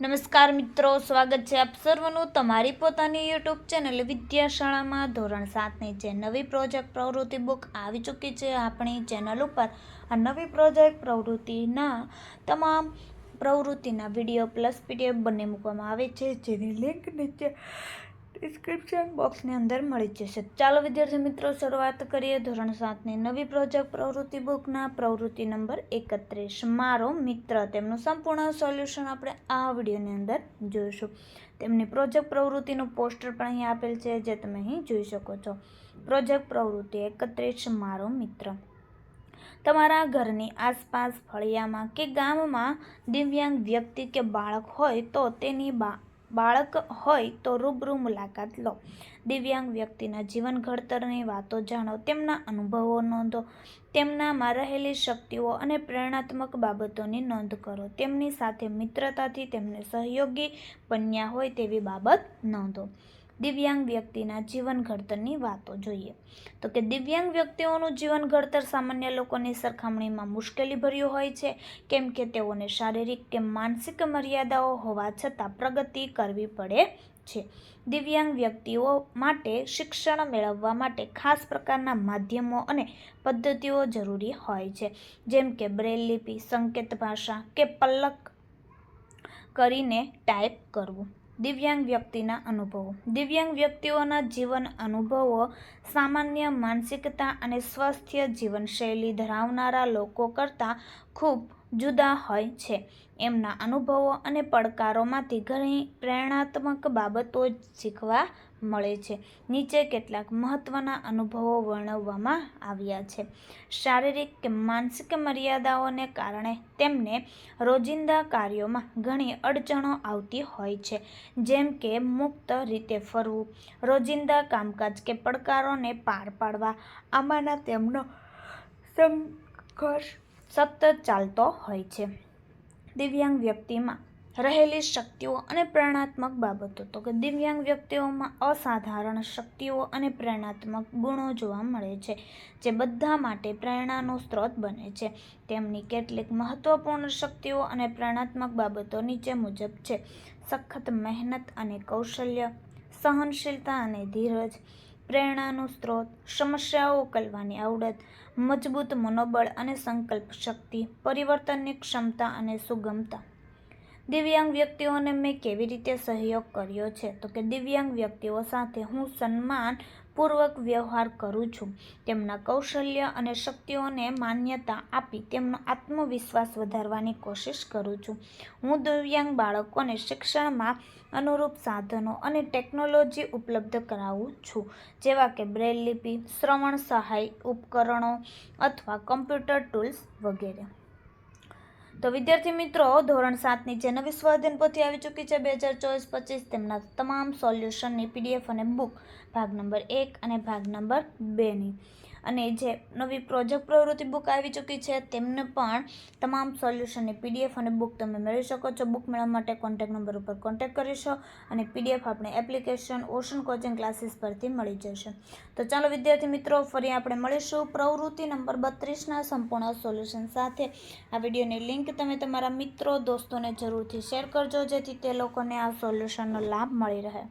નમસ્કાર મિત્રો, સ્વાગત છે આપ સર્વનું તમારી પોતાની યુટ્યુબ ચેનલ વિદ્યાશાળામાં ધોરણ સાતની જે નવી પ્રોજેક્ટ પ્રવૃત્તિ બુક આવી ચૂકી છે, આપણી ચેનલ ઉપર આ નવી પ્રોજેક્ટ પ્રવૃત્તિના તમામ પ્રવૃત્તિના વીડિયો પ્લસ પીડીએફ બંને મૂકવામાં આવે છે, જેની લિંક નીચે ડિસ્ક્રિપ્શન બોક્સની અંદર મળી જશે. ચાલો વિદ્યાર્થી મિત્રો, શરૂઆત કરીએ. ધોરણ સાતની નવી પ્રોજેક્ટ પ્રવૃત્તિ બુકના પ્રવૃત્તિ નંબર એકત્રીસ. મારો મિત્ર, તેમનું સંપૂર્ણ સોલ્યુશન આપણે આ વિડીયોની અંદર જોઈશું. તેમની પ્રોજેક્ટ પ્રવૃત્તિનું પોસ્ટર પણ અહીં આપેલ છે, જે તમે અહીં જોઈ શકો છો. પ્રોજેક્ટ પ્રવૃત્તિ એકત્રીસ, મારો મિત્ર. તમારા ઘરની આસપાસ ફળિયામાં કે ગામમાં દિવ્યાંગ વ્યક્તિ કે બાળક હોય તો તેની બા બાળક હોય તો રૂબરૂ મુલાકાત લો. દિવ્યાંગ વ્યક્તિના જીવન ઘડતરની વાતો જાણો, તેમના અનુભવો નોંધો, તેમનામાં રહેલી શક્તિઓ અને પ્રેરણાત્મક બાબતોની નોંધ કરો. તેમની સાથે મિત્રતાથી તેમને સહયોગી બન્યા હોય તેવી બાબત નોંધો. દિવ્યાંગ વ્યક્તિના જીવન ઘડતરની વાતો જોઈએ. તો કે દિવ્યાંગ વ્યક્તિઓનું જીવન ઘડતર સામાન્ય લોકોની સરખામણીમાં મુશ્કેલીભર્યું હોય છે, કેમ કે તેઓને શારીરિક કે માનસિક મર્યાદાઓ હોવા છતાં પ્રગતિ કરવી પડે છે. દિવ્યાંગ વ્યક્તિઓ માટે શિક્ષણ મેળવવા માટે ખાસ પ્રકારના માધ્યમો અને પદ્ધતિઓ જરૂરી હોય છે, જેમ કે બ્રેલ લિપિ, સંકેત ભાષા કે પલક કરીને ટાઈપ કરવું. દિવ્યાંગ વ્યક્તિના અનુભવો. દિવ્યાંગ વ્યક્તિઓના જીવન અનુભવો સામાન્ય માનસિકતા અને સ્વાસ્થ્ય જીવનશૈલી ધરાવનારા લોકો કરતાં ખૂબ જુદા હોય છે. એમના અનુભવો અને પડકારોમાંથી ઘણી પ્રેરણાત્મક બાબતો શીખવા મળે છે. નીચે કેટલાક મહત્ત્વના અનુભવો વર્ણવવામાં આવ્યા છે. શારીરિક કે માનસિક મર્યાદાઓને કારણે તેમને રોજિંદા કાર્યોમાં ઘણી અડચણો આવતી હોય છે. જેમ કે મુક્ત રીતે ફરવું, રોજિંદા કામકાજ કે પડકારોને પાર પાડવા, આમાંના તેમનો સંઘર્ષ સતત ચાલતો હોય છે. દિવ્યાંગ વ્યક્તિમાં રહેલી શક્તિઓ અને પ્રેરણાત્મક બાબતો. તો કે દિવ્યાંગ વ્યક્તિઓમાં અસાધારણ શક્તિઓ અને પ્રેરણાત્મક ગુણો જોવા મળે છે, જે બધા માટે પ્રેરણાનો સ્ત્રોત બને છે. તેમની કેટલીક મહત્વપૂર્ણ શક્તિઓ અને પ્રેરણાત્મક બાબતો નીચે મુજબ છે. સખત મહેનત અને કૌશલ્ય, સહનશીલતા અને ધીરજ પ્રેરણાનો સ્ત્રોત, સમસ્યાઓ ઉકેલવાની આવડત, મજબૂત મનોબળ અને સંકલ્પ શક્તિ, પરિવર્તનની ક્ષમતા અને સુગમતા. દિવ્યાંગ વ્યક્તિઓને મેં કેવી રીતે સહયોગ કર્યો છે? તો કે દિવ્યાંગ વ્યક્તિઓ સાથે હું સન્માન પૂર્વક વ્યવહાર કરું છું. તેમના કૌશલ્ય અને શક્તિઓને માન્યતા આપી તેમનો આત્મવિશ્વાસ વધારવાની કોશિશ કરું છું. હું દિવ્યાંગ બાળકોને શિક્ષણમાં અનુરૂપ સાધનો અને ટેકનોલોજી ઉપલબ્ધ કરાવું છું, જેવા કે બ્રેલ લિપિ શ્રવણ સહાય, ઉપકરણો અથવા કમ્પ્યુટર ટૂલ્સ વગેરે. તો વિદ્યાર્થી મિત્રો, ધોરણ સાતની જે નવી સ્વાધ્યાયન પોથી આવી ચૂકી છે બે હજાર ચોવીસ પચીસ, તેમના તમામ સોલ્યુશનની પીડીએફ અને બુક ભાગ નંબર એક અને ભાગ નંબર બેની. અને જે નવી પ્રોજેક્ટ પ્રવૃત્તિ બુક આવી ચૂકી છે, તેમને પણ તમામ સોલ્યુશનની પીડીએફ અને બુક તમે મેળવી શકો છો. બુક મેળવવા માટે કોન્ટેક નંબર ઉપર કોન્ટેક કરીશો અને પીડીએફ આપણે એપ્લિકેશન ઓશન કોચિંગ ક્લાસીસ પરથી મળી જશે. તો ચાલો વિદ્યાર્થી મિત્રો, ફરી આપણે મળીશું પ્રવૃત્તિ નંબર બત્રીસના સંપૂર્ણ સોલ્યુશન સાથે. આ વિડીયોની લિંક તમે તમારા મિત્રો, દોસ્તોને જરૂરથી શેર કરજો, જેથી તે લોકોને આ સોલ્યુશનનો લાભ મળી રહે.